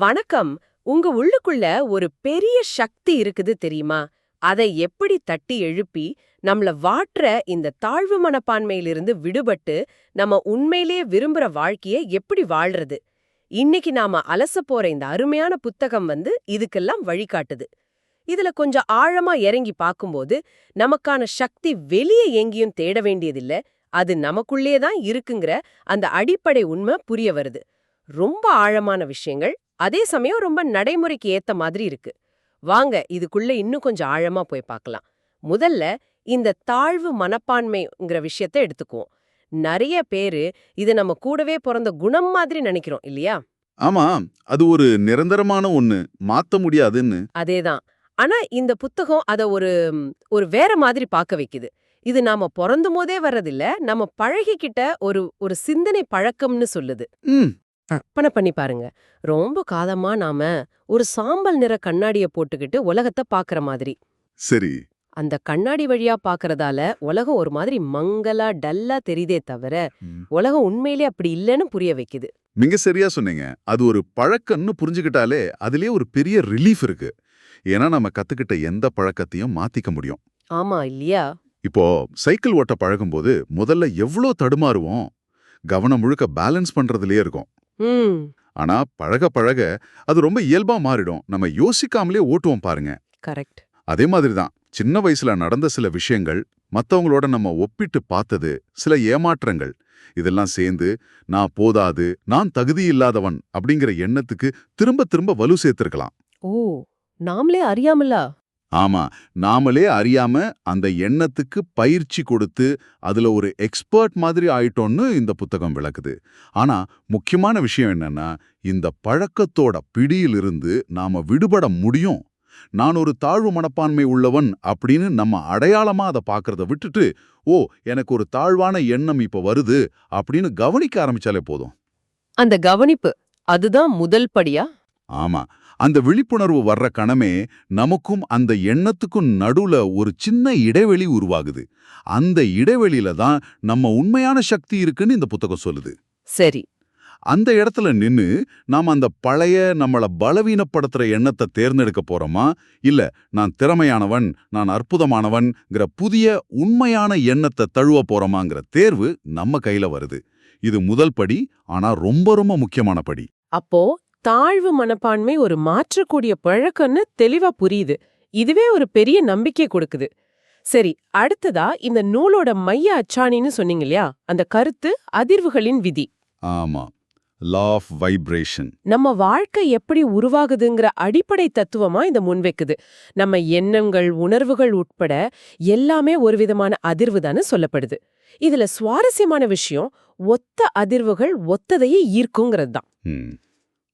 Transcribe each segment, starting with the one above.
வணக்கம். உங்க உள்ளுக்குள்ள ஒரு பெரிய சக்தி இருக்குது தெரியுமா? அதை எப்படி தட்டி எழுப்பி நம்மள வாட்டுற இந்த தாழ்வு மனப்பான்மையிலிருந்து விடுபட்டு நம்ம உண்மையிலேயே விரும்புற வாழ்க்கைய எப்படி வாழ்றது? இன்னைக்கு நாம அலச போற இந்த அருமையான புத்தகம் வந்து இதுக்கெல்லாம் வழிகாட்டுது. இதுல கொஞ்சம் ஆழமா இறங்கி பார்க்கும்போது நமக்கான சக்தி வெளியே எங்கேயும் தேட வேண்டியதில்ல. அது நமக்குள்ளே தான் இருக்குங்கிற அந்த அடிப்படை உண்மை புரிய வருது. ரொம்ப ஆழமான விஷயங்கள். அதே சமயம் ரொம்ப நடைமுறைக்கு ஏத்த மாதிரி இருக்கு. வாங்க இதுக்குள்ள இன்னும் கொஞ்சம் ஆழமா போய் பார்க்கலாம். முதல்ல இந்த தாழ்வு மனப்பான்மைங்கிற விஷயத்த எடுத்துக்குவோம். நிறைய பேரு இது நம்ம கூடவே பிறந்த குணம் மாதிரி நினைக்கிறோம் இல்லையா? ஆமா அது ஒரு நிரந்தரமான ஒண்ணு மாத்த முடியாதுன்னு. அதேதான். ஆனா இந்த புத்தகம் அத ஒரு ஒரு வேற மாதிரி பார்க்க வைக்குது. இது நாம பிறந்தும் போதே வர்றதில்ல நம்ம பழகிக்கிட்ட ஒரு ஒரு சிந்தனை பழக்கம்னு சொல்லுது. கற்பனை பண்ணி பாருங்க. ரொம்ப காதமா நாம ஒரு சாம்பல் நிற கண்ணாடிய போட்டுக்கிட்டு உலகத்தை பாக்குற மாதிரி. சரி. அந்த கண்ணாடி வழியா பாக்குறதால உலகம் ஒரு மாதிரி மங்கலா டல்லா தெரியுதே தவிர. உலகம் உண்மையிலே அப்படி இல்லைன்னு புரிய வைக்குது. மிக சரியா சொன்னீங்க. அது ஒரு பழக்கம்னு புரிஞ்சுக்கிட்டாலே அதுலயே ஒரு பெரிய ரிலீஃப் இருக்கு. ஏன்னா நம்ம கத்துக்கிட்ட எந்த பழக்கத்தையும் மாத்திக்க முடியும். ஆமா இல்லையா? இப்போ சைக்கிள் ஓட்ட பழகும்போது முதல்ல எவ்ளோ தடுமாறுவோம்? கவனம் முழுக்க பேலன்ஸ் பண்றதுலயே இருக்கும். ஆனா பழக பழக அது ரொம்ப இயல்பா மாறிடும். நம்ம யோசிக்காமலே ஓட்டுவோம் பாருங்க. கரெக்ட். அதே மாதிரி தான் சின்ன வயசுல நடந்த சில விஷயங்கள் மத்தவங்களோட நம்ம ஒப்பிட்டு பார்த்தது சில ஏமாற்றங்கள் இதெல்லாம் சேர்ந்து நான் போதாது நான் தகுதி இல்லாதவன் அப்படிங்கிற எண்ணத்துக்கு திரும்ப திரும்ப வலு சேர்த்திருக்கலாம். ஓ நாமளே அறியாமலா? ஆமா நாமளே அறியாம அந்த எண்ணத்துக்கு பயிற்சி கொடுத்து அதுல ஒரு எக்ஸ்பர்ட் மாதிரி ஆயிட்டோம்னு இந்த புத்தகம் விளக்குது. ஆனா முக்கியமான விஷயம் என்னன்னா இந்த பழக்கத்தோட பிடியிலிருந்து நாம விடுபட முடியும். நான் ஒரு தாழ்வு மனப்பான்மை உள்ளவன் அப்படின்னு நம்ம அடையாளமா அதை பார்க்கறத விட்டுட்டு ஓ எனக்கு ஒரு தாழ்வான எண்ணம் இப்ப வருது அப்படின்னு கவனிக்க ஆரம்பிச்சாலே போதும். அந்த கவனிப்பு அதுதான் முதல் படியா? ஆமா அந்த விழிப்புணர்வு வர்ற கணமே நமக்கும் அந்த எண்ணத்துக்கும் நடுவுல ஒரு சின்ன இடைவெளி உருவாகுது. அந்த இடைவெளியில தான் நம்ம உண்மையான சக்தி இருக்குன்னு இந்த புத்தகம் சொல்லுது. சரி. அந்த இடத்துல நின்னு நாம அந்த பழைய நம்மள பலவீனப்படுத்துற எண்ணத்தை தேர்ந்தெடுக்க போறோமா? இல்ல நான் திறமையானவன் நான் அற்புதமானவன்ங்கிற புதிய உண்மையான எண்ணத்தை தழுவ போறோமாங்கிற தேர்வு நம்ம கையில வருது. இது முதல் படி ஆனா ரொம்ப ரொம்ப முக்கியமான படி. அப்போ தாழ்வு மனப்பான்மை ஒரு மாற்றக்கூடிய பழக்கம்னு தெளிவா புரியுது. இதுவே ஒரு பெரிய நம்பிக்கை கொடுக்குது. சரி அடுத்ததா இந்த நூலோட மைய அச்சாணின்னு சொன்னீங்க இல்லையா? அந்த கருத்து அதிர்வுகளின் விதி. ஆமா. லா ஆஃப் வைப்ரேஷன் நம்ம வாழ்க்கை எப்படி உருவாகுதுங்கிற அடிப்படை தத்துவமா இந்த முன்வைக்குது. நம்ம எண்ணங்கள் உணர்வுகள் உட்பட எல்லாமே ஒரு விதமான அதிர்வு தானே சொல்லப்படுது. இதுல சுவாரஸ்யமான விஷயம் ஒத்த அதிர்வுகள் ஒத்ததையே ஈர்க்குங்கிறது தான்.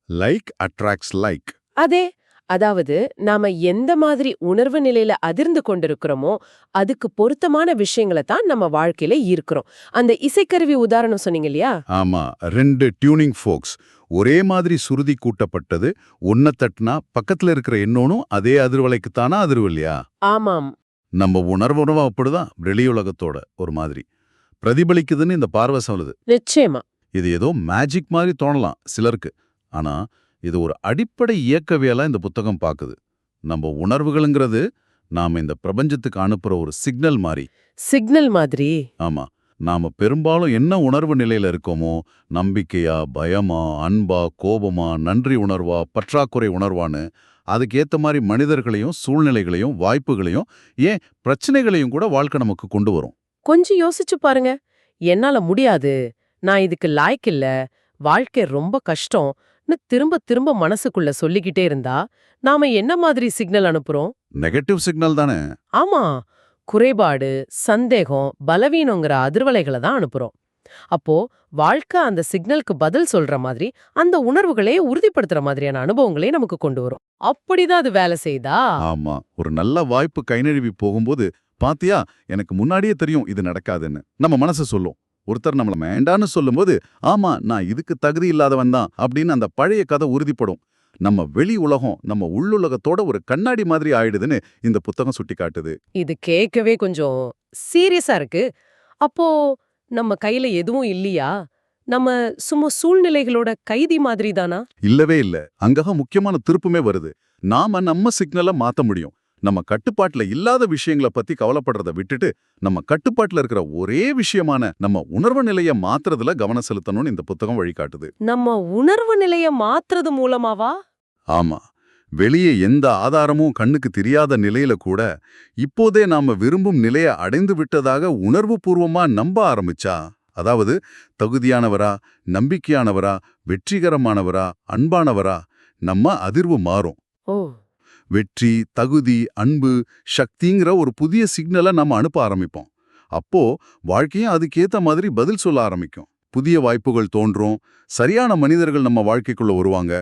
லைக் அட்ராக்ட்ஸ் லைக் அதே அதாவது நாம எந்த மாதிரி உணர்வு நிலையில அதிர்ந்து கொண்டிருக்கிறோமோ அதுக்கு பொருத்தமான விஷயங்களை தான் நம்ம வாழ்க்கையில ஈர்க்கிறோம். அந்த இசைக்கருவி உதாரணம் சொன்னீங்க இல்லையா? ஆமா ரெண்டு டியூனிங் ஃபோக்ஸ் ஒரே மாதிரி சுருதி கூட்டப்பட்டது ஒன்ன தட்டுனா பக்கத்துல இருக்கிற இன்னொன்னும் அதே அதிர்வலைக்குத்தானா அதிர்வு இல்லையா? ஆமாம். நம்ம உணர்வுணவும் அப்படிதான் வெளியுலகத்தோட ஒரு மாதிரி. பிரதிபலிக்குதுன்னு இந்த பார்வை சொல்லுது. நிச்சயமா. இது ஏதோ மேஜிக் மாதிரி தோணலாம் சிலருக்கு. ஆனா இது ஒரு அடிப்படை இயக்கவியலா இந்த புத்தகம் பாக்குது. நம்ம உணர்வுகளுங்கிறது நாம இந்த பிரபஞ்சத்துக்கு அனுப்புற ஒரு சிக்னல் மாதிரி சிக்னல் மாதிரி? ஆமா. நாம பெரும்பாலும் என்ன உணர்வு நிலையில இருக்கோமோ நம்பிக்கையா பயமா அன்பா கோபமா நன்றி உணர்வா பற்றாக்குறை உணர்வான்னு அதுக்கேத்த மாதிரி மனிதர்களையும் சூழ்நிலைகளையும் வாய்ப்புகளையும் ஏன் பிரச்சனைகளையும் கூட வாழ்க்கை நமக்கு கொண்டு வரும். கொஞ்சம் யோசிச்சு பாருங்க. என்னால முடியாது. நான் இதுக்கு லாய்க்கு இல்ல வாழ்க்கை ரொம்ப கஷ்டம்னு திரும்ப திரும்ப மனசுக்குள்ள சொல்லிக்கிட்டே இருந்தா நாம என்ன மாதிரி சிக்னல் அனுப்புறோம்? நெகட்டிவ் சிக்னல் தானே. ஆமா. குறைபாடு சந்தேகம் பலவீனங்கிற அதிர்வலைகளை தான் அனுப்புறோம். அப்போ வாழ்க்கை அந்த சிக்னலுக்கு பதில் சொல்ற மாதிரி அந்த உணர்வுகளே உறுதிப்படுத்துற மாதிரியான அனுபவங்களே நமக்கு கொண்டு வரும். அப்படிதான் அது வேலை செய்தா? ஆமா. ஒரு நல்ல வாய்ப்பு கை நழுவி போகும்போது பாத்தியா எனக்கு முன்னாடியே தெரியும் இது நடக்காதுன்னு. நம்ம மனசு சொல்லும். ஒருத்தர் நம்மள வேண்டான்னு சொல்லும்போது ஆமா நான் இதுக்கு தகுதி இல்லாதவன் தான் அப்படின்னு அந்த பழைய கதை உறுதிப்படும். நம்ம வெளி உலகம் நம்ம உள்ளுலகத்தோட ஒரு கண்ணாடி மாதிரி ஆயிடுதுன்னு இந்த புத்தகம் சுட்டி காட்டுது இது கேட்கவே கொஞ்சம் சீரியஸா இருக்கு. அப்போ நம்ம கையில எதுவும் இல்லையா? நம்ம சும்மா சூழ்நிலைகளோட கைதி மாதிரி தானா? இல்லவே இல்ல. அங்கதான் முக்கியமான திருப்புமே வருது. நாம நம்ம சிக்னலை மாத்த முடியும். நம்ம கட்டுப்பாட்டுல இல்லாத விஷயங்களை பத்தி கவலைப்படுறத விட்டுட்டு நம்ம கட்டுப்பாட்டுல இருக்கிற ஒரே விஷயமான நம்ம உணர்வு நிலைய மாத்துறதுல கவனம் செலுத்தணும்னு இந்த புத்தகம் வழிகாட்டுது. நம்ம உணர்வு நிலைய மாத்துறது மூலமாவா? ஆமா. வெளியே எந்த ஆதாரமும் கண்ணுக்கு தெரியாத நிலையில கூட இப்போதே நாம விரும்பும் நிலைய அடைந்து விட்டதாக உணர்வுபூர்வமா நம்ப ஆரம்பிச்சா அதாவது தகுதியானவரா நம்பிக்கையானவரா வெற்றிகரமானவரா அன்பானவரா நம்ம அதிர்வு மாறும். ஓ. வெற்றி தகுதி அன்பு சக்திங்கிற ஒரு புதிய சிக்னலை நம்ம அனுப்ப ஆரம்பிப்போம். அப்போ வாழ்க்கையும் அதுக்கேத்த மாதிரி பதில் சொல்ல ஆரம்பிக்கும். புதிய வாய்ப்புகள் தோன்றும். சரியான மனிதர்கள் நம்ம வாழ்க்கைக்குள்ள வருவாங்க.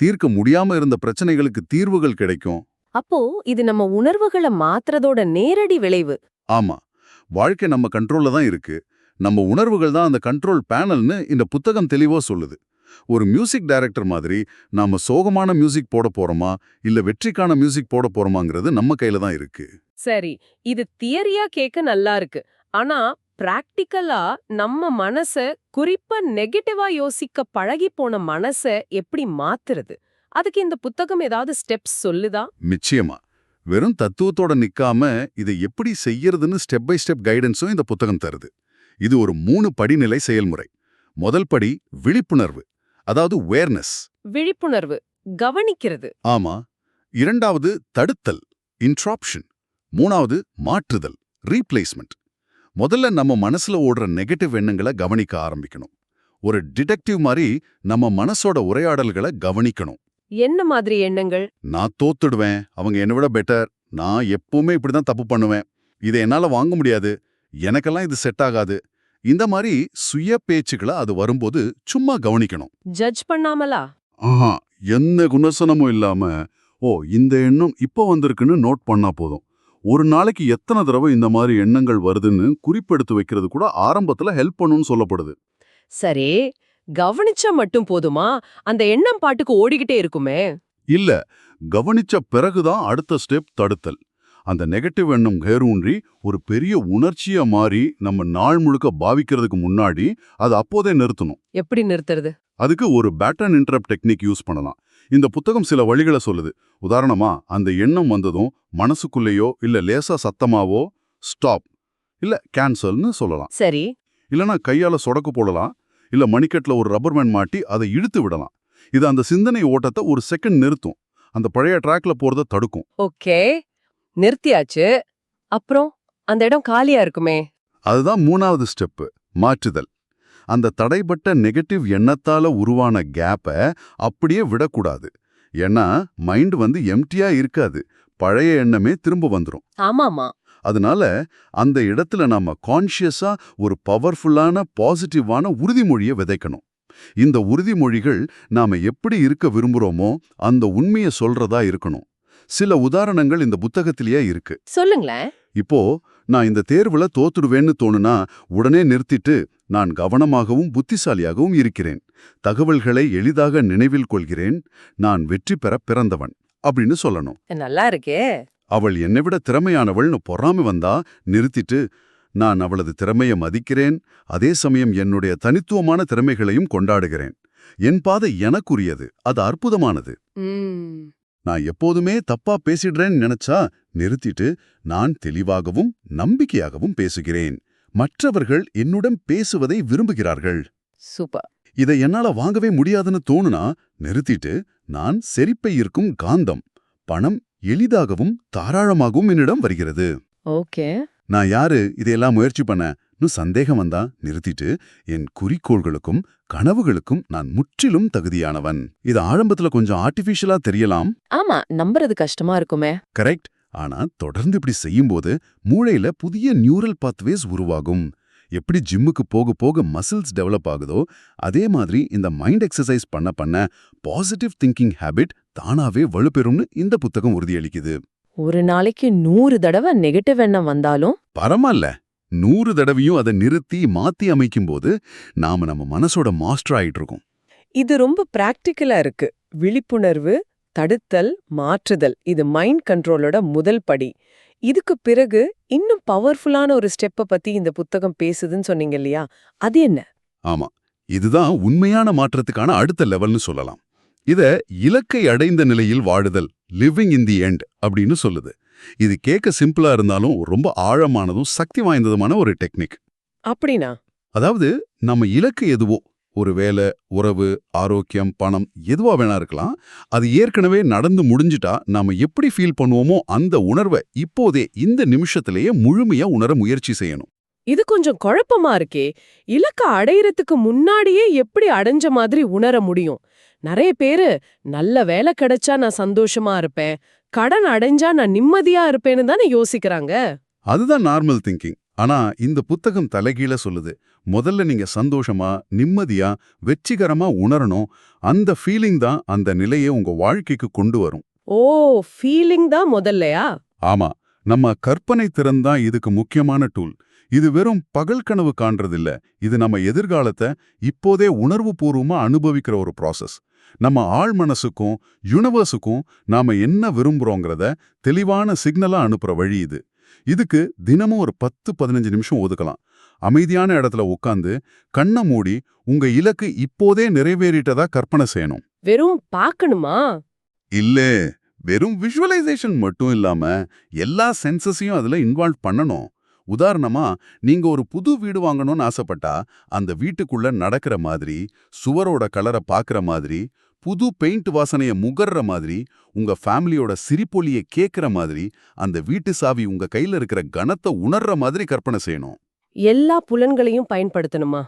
தீர்க்க முடியாம இருந்த பிரச்சனைகளுக்கு தீர்வுகள் கிடைக்கும். அப்போ இது நம்ம உணர்வுகளை மாத்துறதோட நேரடி விளைவு. ஆமா. வாழ்க்கை நம்ம கண்ட்ரோல்ல தான் இருக்கு. நம்ம உணர்வுகள் தான் அந்த கண்ட்ரோல் பேனல்னு இந்த புத்தகம் தெளிவா சொல்லுது. ஒரு மியூசிக் டைரக்டர் மாதிரி நாம சோகமான மியூசிக் போட போறோமா? இல்ல வெற்றிக்கான மியூசிக் போட போறோமாங்கிறது நம்ம கையில தான் இருக்கு. சரி இது தியரியா கேட்க நல்லா இருக்கு. ஆனா பிராக்டிக்கலா நம்ம மனச குறிப்பா நெகட்டிவா யோசிக்க பழகி போன மனச எப்படி மாத்துறது? அதுக்கு இந்த புத்தகம் ஏதாவது ஸ்டெப்ஸ் சொல்லுதா? நிச்சயமா. வெறும் தத்துவத்தோட நிக்காம இதை எப்படி செய்யறதுன்னு ஸ்டெப் பை ஸ்டெப் கைடன்ஸும் இந்த புத்தகம் தருது. இது ஒரு மூணு படிநிலை செயல்முறை. முதல் படி விழிப்புணர்வு. அதாவது வேர்னஸ் விழிப்புணர்வு கவனிக்கிறது. ஆமா. இரண்டாவது தடுத்தல் இன்ட்ராப்ஷன் மூணாவது மாற்றுதல் ரீப்ளேஸ்மெண்ட் முதல்ல நம்ம மனசுல ஓடுற நெகட்டிவ் எண்ணங்களை கவனிக்க ஆரம்பிக்கணும். ஒரு டிடெக்டிவ் மாதிரி நம்ம மனசோட உரையாடல்களை கவனிக்கணும். என்ன மாதிரி எண்ணங்கள்? நான் தோத்துடுவேன். அவங்க என்னை விட பெட்டர் நான் எப்பவுமே இப்படிதான் தப்பு பண்ணுவேன். இதை என்னால வாங்க முடியாது. எனக்கெல்லாம் இது செட் ஆகாது. இந்த மாதிரி சுய பேச்சுக்களை அது வரும்போது சும்மா கவனிக்கணும். ஜட்ஜ் பண்ணாமலா? ஆஹா எந்த குணசனமும் இல்லாம ஓ இந்த எண்ணம் இப்போ வந்திருக்குன்னு நோட் பண்ணா போதும். ஒரு நாளைக்கு எத்தனை தடவை இந்த மாதிரி எண்ணங்கள் வருதுன்னு குறிப்பெடுத்து வைக்கிறது கூட ஆரம்பத்துல ஹெல்ப் பண்ணுன்னு சொல்லப்படுது. சரி கவனிச்சா மட்டும் போதுமா? அந்த எண்ணம் பாட்டுக்கு ஓடிக்கிட்டே இருக்குமே? இல்ல கவனிச்ச பிறகுதான் அடுத்த ஸ்டெப் தடுத்தல். அந்த நெகட்டிவ் எண்ணம் வேரூன்றி ஒரு பெரிய உணர்ச்சியா மாறி நம்ம நாள் முழுக்க பாவிக்கிறதுக்கு முன்னாடி அதை அப்போதே நிறுத்தணும். எப்படி நிறுத்துறது? அதுக்கு ஒரு பேட்டர்ன் இன்டரப்ட் டெக்னிக் யூஸ் பண்ணலாம். இந்த புத்தகம் சில வழிகளை சொல்லுது. உதாரணமா அந்த எண்ணம் வந்ததும் மனசுக்குள்ளேயோ இல்ல லேசா சத்தமாவோ ஸ்டாப் இல்ல கேன்சல்னு சொல்லலாம். சரி. இல்லனா கையால சொடக்கு போடலாம் இல்ல மணிக்கட்டுல ஒரு ரப்பர் பேண்ட் மாட்டி அதை இழுத்து விடலாம். இது அந்த சிந்தனை ஓட்டத்தை ஒரு செகண்ட் நிறுத்தும். அந்த பழைய ட்ராக்ல போறத தடுக்கும். ஓகே. நிறுத்தியாச்சு. அப்புறம் அந்த இடம் காலியா இருக்குமே. அதுதான் மூணாவது ஸ்டெப்பு மாற்றுதல். அந்த தடைப்பட்ட நெகட்டிவ் எண்ணத்தால உருவான கேப்பை அப்படியே விடக்கூடாது. ஏன்னா மைண்ட் வந்து எம்டியா இருக்காது. பழைய எண்ணமே திரும்ப வந்துரும். ஆமாமா. அதனால அந்த இடத்துல நாம கான்ஷியஸா ஒரு பவர்ஃபுல்லான பாசிட்டிவான உறுதிமொழியை விதைக்கணும். இந்த உறுதிமொழிகள் நாம எப்படி இருக்க விரும்புறோமோ அந்த உண்மையை சொல்றதா இருக்கணும். சில உதாரணங்கள் இந்த புத்தகத்திலேயே இருக்கு. சொல்லுங்களேன். இப்போ நான் இந்த தேர்வுல தோத்துடுவேன்னு தோணுனா உடனே நிறுத்திட்டு நான் கவனமாகவும் புத்திசாலியாகவும் இருக்கிறேன். தகவல்களை எளிதாக நினைவில் கொள்கிறேன். நான் வெற்றி பெற பிறந்தவன் அப்படின்னு சொல்லணும். நல்லா இருக்கே. அவள் என்னை விட திறமையானவள்னு பொறாமை வந்தா நிறுத்திட்டு நான் அவளது திறமையை மதிக்கிறேன். அதே சமயம் என்னுடைய தனித்துவமான திறமைகளையும் கொண்டாடுகிறேன். என் பாதை எனக்குரியது. அது அற்புதமானது. நான் எப்போதுமே தப்பா பேசிடுறேன்னு நினைச்சா நிறுத்திட்டு நான் தெளிவாகவும் நம்பிக்கையாகவும் பேசுகிறேன். மற்றவர்கள் என்னுடன் பேசுவதை விரும்புகிறார்கள். சூப்பர். இதை என்னால வாங்கவே முடியாதுன்னு தோணுனா நிறுத்திட்டு நான் செரிப்பை இருக்கும் காந்தம் பணம் எளிதாகவும் தாராளமாகவும் என்னிடம் வருகிறது. ஓகே. நான் யாரு? இதையெல்லாம் முயற்சி பண்ண. இன்னும் சந்தேகம் வந்தா நிறுத்திட்டு என் குறிக்கோள்களுக்கும் கனவுகளுக்கும் நான் முற்றிலும் தகுதியானவன். இது ஆரம்பத்துல கொஞ்சம் ஆர்டிஃபிஷியலா தெரியலாம். ஆமா நம்புறது கஷ்டமா இருக்குமே. கரெக்ட் ஆனா தொடர்ந்து இப்படி செய்யும்போது மூளையில புதிய நியூரல் பாத்வேஸ் உருவாகும். எப்படி ஜிம்முக்கு போக போக மசில்ஸ் டெவலப் ஆகுதோ அதே மாதிரி இந்த மைண்ட் எக்ஸசைஸ் பண்ண பண்ண பாசிட்டிவ் திங்கிங் ஹேபிட் தானாவே வலுப்பெறும்னு இந்த புத்தகம் உறுதியளிக்குது. ஒரு நாளைக்கு நூறு தடவை நெகட்டிவ் எண்ணம் வந்தாலும் பரவாயில்ல நூறு தடவையும் அதை நிறுத்தி மாத்தி அமைக்கும்போது நாம நம்ம மனசோட மாஸ்டர் ஆயிட்டு இருக்கோம் இது ரொம்ப பிராக்டிக்கலா இருக்கு. விழிப்புணர்வு தடுத்தல் மாற்றுதல். இது மைண்ட் கண்ட்ரோலோட முதல் படி. இதுக்கு பிறகு இன்னும் பவர்ஃபுல்லான ஒரு ஸ்டெப்பை பத்தி இந்த புத்தகம் பேசுதுன்னு சொன்னீங்க இல்லையா? அது என்ன? ஆமா. இதுதான் உண்மையான மாற்றத்துக்கான அடுத்த லெவல்னு சொல்லலாம். இத இலக்கை அடைந்த நிலையில் வாழுதல் லிவிங் இன் தி எண்ட் அப்படின்னு சொல்லுது. இது கேட்க சிம்பிளா இருந்தாலும் ரொம்ப ஆழமானதும் சக்தி வாய்ந்ததுமான ஒரு டெக்னிக். அப்படின்னா அதாவது நம்ம இலக்கு எதுவோ ஒரு வேலை உறவு ஆரோக்கியம் பணம் எதுவா வேணா இருக்கலாம் அது ஏற்கனவே நடந்து முடிஞ்சிட்டா நாம எப்படி ஃபீல் பண்ணுவோமோ அந்த உணர்வை இப்போதே இந்த நிமிஷத்திலேயே முழுமையா உணர முயற்சி செய்யணும். இது கொஞ்சம் குழப்பமா இருக்கே. இலக்க அடையறதுக்கு முன்னாடியே எப்படி அடைஞ்ச மாதிரி உணர முடியும்? நிறைய பேரு நல்ல வேலை கிடைச்சா நான் சந்தோஷமா இருப்பேன். கடன் அடைஞ்சா நான் நிம்மதியா இருப்பேன்னு தானே யோசிக்கிறாங்க. அதுதான் நார்மல் திங்கிங் ஆனா இந்த புத்தகம் தலைகீழ சொல்லுது. முதல்ல நீங்க சந்தோஷமா நிம்மதியா வெற்றிகரமா உணரணும். அந்த ஃபீலிங் தான் அந்த நிலையை உங்க வாழ்க்கைக்கு கொண்டு வரும். ஓ ஃபீலிங் தான் முதல்லையா? ஆமா. நம்ம கற்பனை திறன் தான் இதுக்கு முக்கியமான டூல் இது வெறும் பகல் கனவு காண்றதில்ல. இது நம்ம எதிர்காலத்தை இப்போதே உணர்வுபூர்வமா அனுபவிக்கிற ஒரு ப்ராசஸ் நம்ம ஆழ் மனசுக்கும் யுனிவர்ஸுக்கும் நாம என்ன விரும்புறோங்கிறத தெளிவான சிக்னலா அனுப்புற வழி இது. இதுக்கு தினமும் ஒரு பத்து பதினஞ்சு நிமிஷம் ஒதுக்கலாம். அமைதியான இடத்துல உட்காந்து கண்ணை மூடி உங்க இலக்கு இப்போதே நிறைவேறிட்டதா கற்பனை செய்யணும். வெறும் பார்க்கணுமா இல்ல வெறும் விஷுவலைசேஷன் மட்டும் இல்லாம எல்லா சென்சஸையும் அதுல இன்வால்வ் பண்ணணும். உதாரணமா நீங்க ஒரு புது வீடு வாங்கணும்னு ஆசைப்பட்டா அந்த வீட்டுக்குள்ள நடக்கிற மாதிரி சுவரோட கலரை பார்க்கற மாதிரி புது பெயிண்ட் வாசனைய முகர்ற மாதிரி உங்க ஃபேமிலியோட சிரிப்பொலியை கேட்கிற மாதிரி அந்த வீட்டு சாவி உங்க கையில இருக்கிற கணத்தை உணர்ற மாதிரி கற்பனை செய்யணும். எல்லா புலன்களையும் பயன்படுத்தணுமா?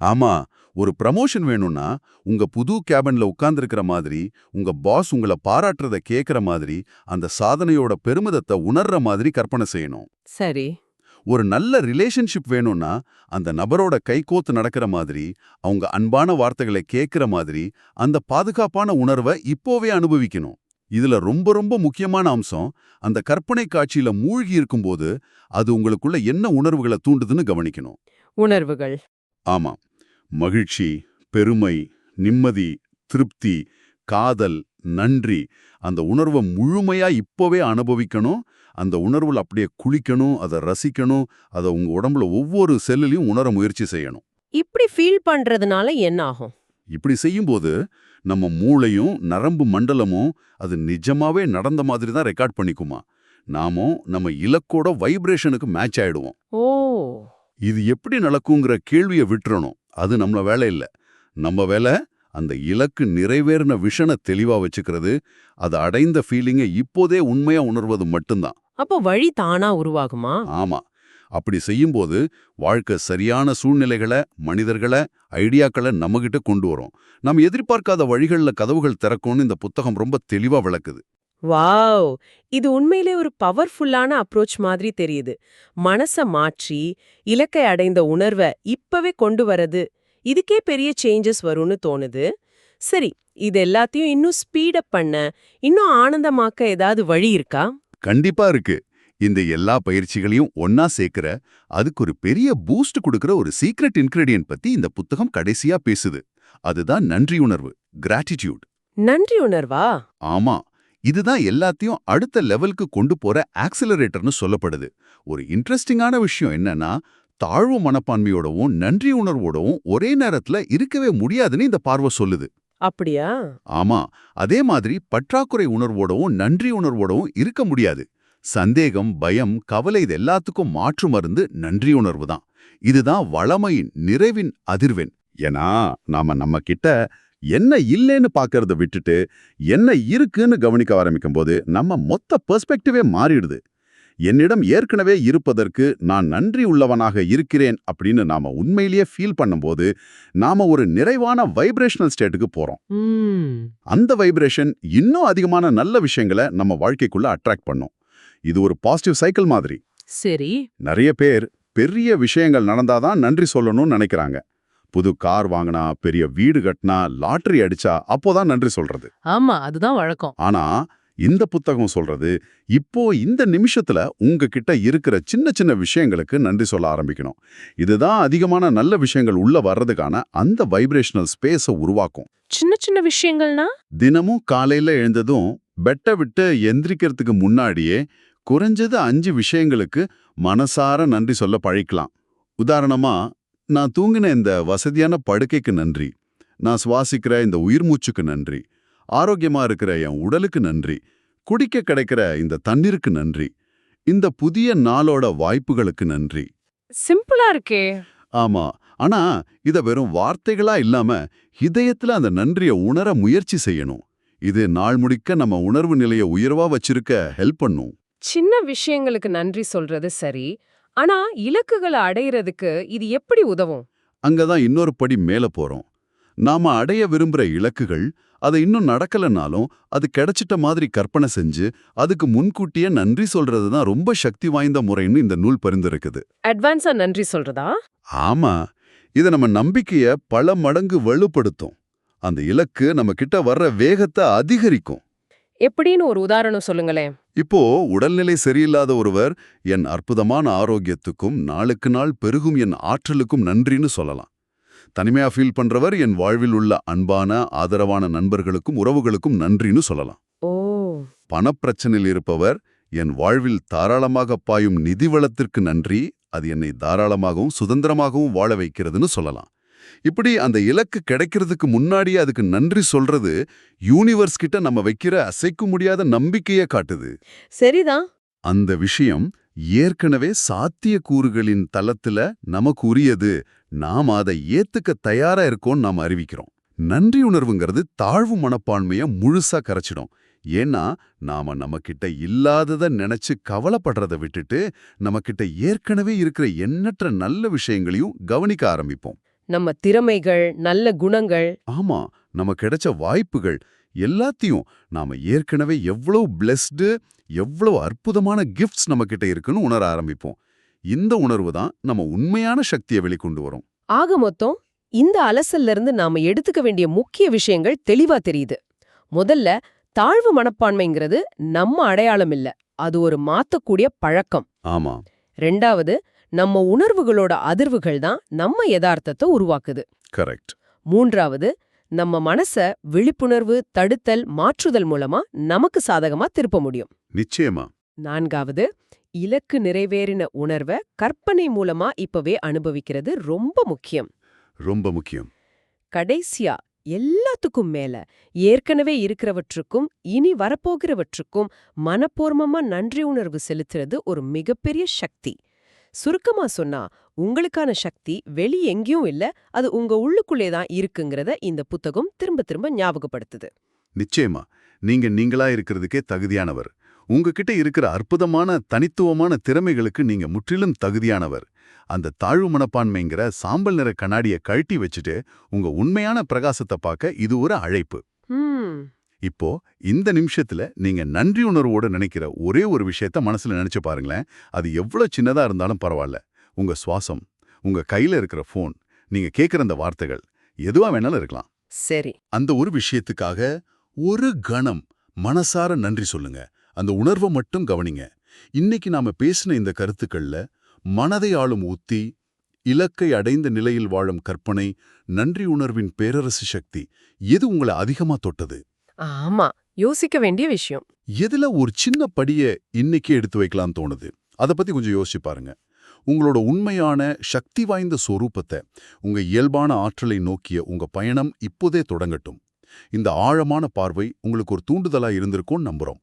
ஆமா ஒரு ப்ரமோஷன் வேணும்னா உங்க புது கேபின்ல உட்கார்ந்திருக்கிற மாதிரி உங்க பாஸ் உங்களை பாராட்டுறத கேக்குற மாதிரி அந்த சாதனையோட பெருமிதத்தை உணர்ற மாதிரி கற்பனை செய்யணும். சரி. ஒரு நல்ல ரிலேஷன்ஷிப் வேணும்னா அந்த நபரோட கைகோத்து நடக்கிற மாதிரி அவங்க அன்பான வார்த்தைகளை கேட்கிற மாதிரி அந்த பாதுகாப்பான உணர்வை இப்போவே அனுபவிக்கணும். இதுல ரொம்ப ரொம்ப முக்கியமான அம்சம் அந்த கற்பனை காட்சியில மூழ்கி இருக்கும்போது அது உங்களுக்குள்ள என்ன உணர்வுகளை தூண்டுதுன்னு கவனிக்கணும். உணர்வுகள். ஆமா. மகிழ்ச்சி பெருமை நிம்மதி திருப்தி காதல் நன்றி அந்த உணர்வை முழுமையா இப்போவே அனுபவிக்கணும். அந்த உணர்வுல அப்படியே குளிக்கணும் அதை ரசிக்கணும் அதை உங்க உடம்புல ஒவ்வொரு செல்லுலையும் உணர முயற்சி செய்யணும். இப்படி ஃபீல் பண்றதுனால என்ன ஆகும்? இப்படி செய்யும்போது நம்ம மூளையும் நரம்பு மண்டலமும் அது நிஜமாவே நடந்த மாதிரி தான் ரெக்கார்ட் பண்ணிக்குமா? நாமும் நம்ம இலக்கோட வைப்ரேஷனுக்கு மேட்ச் ஆயிடுவோம். ஓ. இது எப்படி நடக்குங்கிற கேள்வியை விட்டுறணும். அது நம்ம வேலை இல்ல. நம்ம வேலை அந்த இலக்கு நிறைவேறின விஷனை தெளிவா வச்சுக்கிறது. அது அடைந்த ஃபீலிங்கை இப்போதே உண்மையா உணர்வது மட்டும்தான். அப்போ வழி தானா உருவாகுமா? ஆமா. அப்படி செய்யும்போது வாழ்க்கை சரியான சூழ்நிலைகளை மனிதர்களை ஐடியாக்களை நம்மகிட்ட கொண்டு வரும். நம்ம எதிர்பார்க்காத வழிகள்ல கதவுகள் திறக்கும்னு இந்த புத்தகம் ரொம்ப தெளிவா விளக்குது. வாவ்! இது உண்மையிலே ஒரு பவர்ஃபுல்லான அப்ரோச் மாதிரி தெரியுது. மனச மாற்றி இலக்கை அடைந்த உணர்வை இப்பவே கொண்டு வரது இதுக்கே பெரிய சேஞ்சஸ் வரும்னு தோணுது. சரி இது எல்லாத்தையும் இன்னும் ஸ்பீடப் பண்ண இன்னும் ஆனந்தமாக்க ஏதாவது வழி இருக்கா? கண்டிப்பா இருக்கு. இந்த எல்லா பயிற்சிகளையும் ஒன்னா சேர்க்கிற அதுக்கு ஒரு பெரிய பூஸ்ட் கொடுக்கிற ஒரு சீக்ரெட் இன்கிரீடியன்ட் பத்தி இந்த புத்தகம் கடைசியா பேசுது. அதுதான் நன்றியுணர்வு கிராட்டிடியூட் நன்றி உணர்வா ஆமா. இதுதான் எல்லாத்தையும் அடுத்த லெவலுக்கு கொண்டு போற ஆக்சிலரேட்டர்னு சொல்லப்படுது. ஒரு இன்ட்ரெஸ்டிங்கான விஷயம் என்னன்னா தாழ்வு மனப்பான்மையோடவும் நன்றி உணர்வோடவும் ஒரே நேரத்துல இருக்கவே முடியாதுன்னு இந்த பார்வை சொல்லுது. அப்படியா? ஆமா அதே மாதிரி பற்றாக்குறை உணர்வோடவும் நன்றி உணர்வோடவும் இருக்க முடியாது. சந்தேகம் பயம் கவலை இது எல்லாத்துக்கும் மாற்று மருந்து நன்றி உணர்வு தான். இதுதான் வளமையின் நிறைவின் அதிர்வெண். ஏன்னா நாம நம்ம கிட்ட என்ன இல்லைன்னு பார்க்கறத விட்டுட்டு என்ன இருக்குன்னு கவனிக்க ஆரம்பிக்கும் போது நம்ம மொத்த பெர்ஸ்பெக்டிவே மாறிடுது. என்னிடம் ஏற்கனவே இருப்பதற்கு நான் நன்றி உள்ளவனாக இருக்கிறேன் அப்படின்னு நாம உண்மையிலேயே ஃபீல் பண்ணும்போது நாம ஒரு நிறைவான வைப்ரேஷனல் ஸ்டேட்டுக்கு போறோம். அந்த வைப்ரேஷன் இன்னும் அதிகமான நல்ல விஷயங்களை நம்ம வாழ்க்கைக்குள்ள அட்ராக்ட் பண்ணும். இது ஒரு பாசிட்டிவ் சைக்கிள் மாதிரி. சரி. நிறைய பேர் பெரிய விஷயங்கள் நடந்தாதான் நன்றி சொல்லணும்னு நினைக்கிறாங்க. புது கார் வாங்கினா பெரிய வீடு கட்டினா லாட்டரி அடிச்சா அப்போதான் நன்றி சொல்றது. ஆமா அதுதான் வழக்கம். ஆனா இந்த புத்தகம் சொல்றது இப்போ இந்த நிமிஷத்துல உங்ககிட்ட இருக்கிற சின்ன சின்ன விஷயங்களுக்கு நன்றி சொல்ல ஆரம்பிக்கணும். இதுதான் அதிகமான நல்ல விஷயங்கள் உள்ள வர்றதுக்கான அந்த வைப்ரேஷனல் ஸ்பேஸை உருவாக்கும். சின்ன சின்ன விஷயங்கள்னா? தினமும் காலையில எழுந்ததும் பெட்டை விட்டு எந்திரிக்கிறதுக்கு முன்னாடியே குறைஞ்சது அஞ்சு விஷயங்களுக்கு மனசார நன்றி சொல்ல பழிக்கலாம் உதாரணமா நான் தூங்கின இந்த வசதியான படுக்கைக்கு நன்றி. நான் சுவாசிக்கிற இந்த உயிர் மூச்சுக்கு நன்றி. ஆரோக்கியமா இருக்கிற என் உடலுக்கு நன்றி. குடிக்க கிடைக்கிற இந்த தண்ணீருக்கு நன்றி. இந்த புதிய நாளோட வாய்ப்புகளுக்கு நன்றி. சிம்பிளா இருக்கே. ஆமா. ஆனா இத வெறும் வார்த்தைகளா இல்லாம இதயத்துல அந்த நன்றிய உணர முயற்சி செய்யணும். இது நாள் முடிக்க நம்ம உணர்வு நிலைய உயர்வா வச்சிருக்க ஹெல்ப் பண்ணும். சின்ன விஷயங்களுக்கு நன்றி சொல்றது சரி. ஆனா இலக்குகளை அடையிறதுக்கு இது எப்படி உதவும்? அங்கதான் இன்னொரு படி மேல போறோம். நாம அடைய விரும்புற இலக்குகள் அது இன்னும் நடக்கலனாலும் அது கிடைச்சிட்ட மாதிரி கற்பனை செஞ்சு அதுக்கு முன்கூட்டியே நன்றி சொல்றது தான் ரொம்ப சக்தி வாய்ந்த முறைன்னு இந்த நூல் பரிந்துரைக்குது. அட்வான்ஸா நன்றி சொல்றதா? ஆமா. இது நம்ம நம்பிக்கைய பல மடங்கு வலுப்படுத்தும். அந்த இலக்கு நம்ம கிட்ட வர்ற வேகத்தை அதிகரிக்கும். எப்படின்னு ஒரு உதாரணம் சொல்லுங்களேன். இப்போ உடல்நிலை சரியில்லாத ஒருவர் என் அற்புதமான ஆரோக்கியத்துக்கும் நாளுக்கு நாள் பெருகும் என் ஆற்றலுக்கும் நன்றின்னு சொல்லலாம். தனிமையா ஃபீல் பண்றவர் என் வாழ்வில் உள்ள அன்பான ஆதரவான நண்பர்களுக்கும் உறவுகளுக்கும் நன்றின்னு சொல்லலாம். ஓ. பணப்பிரச்சனையில் இருப்பவர் என் வாழ்வில் தாராளமாக பாயும் நிதி வளத்திற்கு நன்றி. அது என்னை தாராளமாகவும் சுதந்திரமாகவும் வாழ வைக்கிறதுன்னு சொல்லலாம். இப்படி அந்த இலக்கு கிடைக்கிறதுக்கு முன்னாடியே அதுக்கு நன்றி சொல்றது யூனிவர்ஸ் கிட்ட நம்ம வைக்கிற அசைக்க முடியாத நம்பிக்கையை காட்டுது. சரிதான். அந்த விஷயம் ஏற்கனவே சாத்தியக்கூறுகளின் தளத்துல நமக்கு உரியது நாம் அதை ஏத்துக்க தயாரா இருக்கோம்னு நாம் அறிவிக்கிறோம். நன்றி உணர்வுங்கிறது தாழ்வு மனப்பான்மைய முழுசா கரைச்சிடும். ஏன்னா நாம நம்மகிட்ட இல்லாதத நினைச்சு கவலைப்படுறத விட்டுட்டு நம்மகிட்ட ஏற்கனவே இருக்கிற எண்ணற்ற நல்ல விஷயங்களையும் கவனிக்க ஆரம்பிப்போம். நம்ம திறமைகள் நல்ல குணங்கள். ஆமா நம்ம கிடைச்ச வாய்ப்புகள் எல்லாத்தையும் நாம ஏற்கனவே எவ்வளவு பிளெஸ்டு எவ்வளவு அற்புதமான கிஃப்ட்ஸ் நம்ம கிட்ட இருக்குன்னு உணர ஆரம்பிப்போம். இந்த உணர்வு தான் நம்ம உண்மையான சக்தியை வெளிக்கொண்டு வரும். ஆக மொத்தம் இந்த அலசல்ல இருந்து நாம எடுத்துக்க வேண்டிய முக்கிய விஷயங்கள் தெளிவா தெரியுது. முதல்ல தாழ்வு மனப்பான்மைங்கிறது நம்ம அடையாளம் இல்ல அது ஒரு மாத்தக்கூடிய பழக்கம். ஆமா. ரெண்டாவது நம்ம உணர்வுகளோட அதிர்வுகள் தான் நம்ம யதார்த்தத்தை உருவாக்குது. கரெக்ட். மூன்றாவது நம்ம மனச விழிப்புணர்வு தடுத்தல் மாற்றுதல் மூலமா நமக்கு சாதகமா திருப்ப முடியும். நிச்சயமா. நான்காவது இலக்கு நிறைவேறின உணர்வை கற்பனை மூலமா இப்பவே அனுபவிக்கிறது ரொம்ப முக்கியம். ரொம்ப முக்கியம். கடைசியா எல்லாத்துக்கும் மேல ஏற்கனவே இருக்கிறவற்றுக்கும் இனி வரப்போகிறவற்றுக்கும் மனப்பூர்வமா நன்றி உணர்வு செலுத்துறது ஒரு மிகப்பெரிய சக்தி. சுருக்கமா சொன்னா உங்களுக்கான சக்தி வெளி எங்கேயும் இல்ல அது உங்க உள்ளுக்குள்ளே தான் இருக்குங்கிறத இந்த புத்தகம் திரும்ப திரும்ப ஞாபகப்படுத்துது. நிச்சயமா. நீங்க நீங்களா இருக்கிறதுக்கே தகுதியானவர். உங்ககிட்ட இருக்கிற அற்புதமான தனித்துவமான திறமைகளுக்கு நீங்க முற்றிலும் தகுதியானவர். அந்த தாழ்வு மனப்பான்மைங்கிற சாம்பல் நிற கண்ணாடியை கழட்டி வச்சுட்டு உங்க உண்மையான பிரகாசத்தை பார்க்க இது ஒரு அழைப்பு. இப்போ இந்த நிமிஷத்துல நீங்க நன்றி உணர்வோட நினைக்கிற ஒரே ஒரு விஷயத்த மனசுல நினைச்சு பாருங்களேன். அது எவ்வளவு சின்னதா இருந்தாலும் பரவாயில்ல. உங்க சுவாசம் உங்க கையில இருக்கிற ஃபோன் நீங்க கேட்கிற அந்த வார்த்தைகள் எதுவா வேணாலும் இருக்கலாம். சரி. அந்த ஒரு விஷயத்துக்காக ஒரு கணம் மனசார நன்றி சொல்லுங்க. அந்த உணர்வை மட்டும் கவனிங்க. இன்னைக்கு நாம பேசின இந்த கருத்துக்கள்ல மனதை ஆளும் உத்தி இலக்கை அடைந்த நிலையில் வாழும் கற்பனை நன்றி உணர்வின் பேரரசு சக்தி எது உங்களை அதிகமா தொட்டது? ஆமா யோசிக்க வேண்டிய விஷயம். எதுல ஒரு சின்ன படிய இன்னைக்கு எடுத்து வைக்கலாம் தோணுது? அத பத்தி கொஞ்சம் யோசிச்சு பாருங்க. உங்களோட உண்மையான சக்தி வாய்ந்த சொரூபத்தை உங்க இயல்பான ஆற்றலை நோக்கிய உங்க பயணம் இப்போதே தொடங்கட்டும். இந்த ஆழமான பார்வை உங்களுக்கு ஒரு தூண்டுதலா இருந்திருக்கும்னு நம்புறோம்.